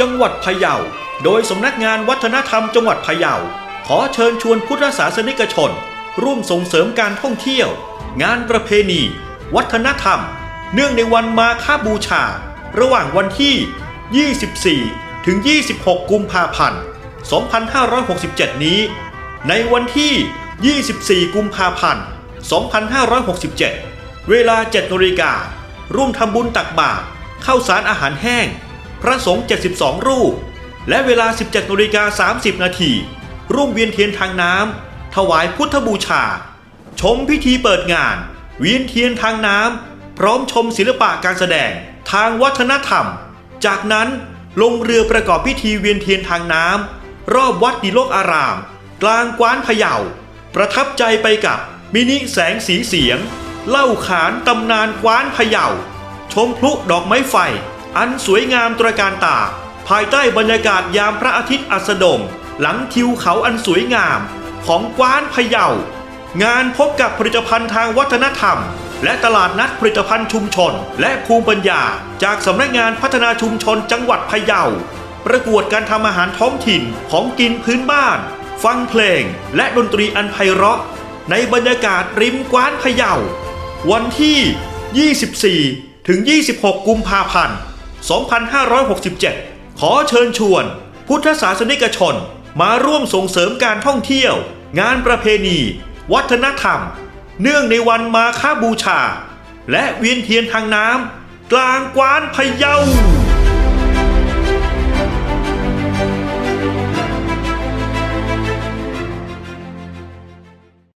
จังหวัดพะเยา โดยสำนักงานวัฒนธรรมจังหวัดพะเยา ขอเชิญชวนพุทธศาสนิกชน ร่วมส่งเสริมการท่องเที่ยว งานประเพณี วัฒนธรรม เนื่องในวันมาฆบูชา ระหว่างวันที่ 24 ถึง 26 กุมภาพันธ์ 2567 นี้ ในวันที่ 24 กุมภาพันธ์ 2567 เวลา 7นาฬิการ่วมทำบุญตักบาตรข้าวสารอาหารแห้ง พระสงฆ์ 72 รูป และเวลา 17นาฬิกา30 นาทีร่วมเวียนเทียนทางน้ำถวายพุทธบูชา ชมพิธีเปิดงาน เวียนเทียนทางน้ำพร้อมชมศิลปะการแสดงทางวัฒนธรรม จากนั้นลงเรือประกอบพิธีเวียนเทียนทางน้ำรอบวัดดิโลกอาราม กลางกว้านพะเยา ประทับใจไปกับมินิแสงสีเสียง เล่าขานตำนานกว้านพะเยา ชมพลุดอกไม้ไฟ อันสวยงามตระการตา ภายใต้บรรยากาศยามพระอาทิตย์อัสดง หลังทิวเขาอันสวยงามของกว้านพะเยา งานพบกับผลิตภัณฑ์ทางวัฒนธรรม และตลาดนัดผลิตภัณฑ์ชุมชน และภูมิปัญญา จากสำนักงานพัฒนาชุมชนจังหวัดพะเยา ประกวดการทำอาหารท้องถิ่นของกินพื้นบ้าน ฟังเพลง และดนตรีอันไพเราะ ในบรรยากาศริมกว้านพะเยา วันที่ 24 ถึง 26 กุมภาพันธ์ 2567 ขอเชิญชวน พุทธศาสนิกชน มาร่วมส่งเสริมการท่องเที่ยว งานประเพณี วัฒนธรรม เนื่องในวันมาฆบูชา และเวียนเทียนทางน้ำกลางกว้านพะเยา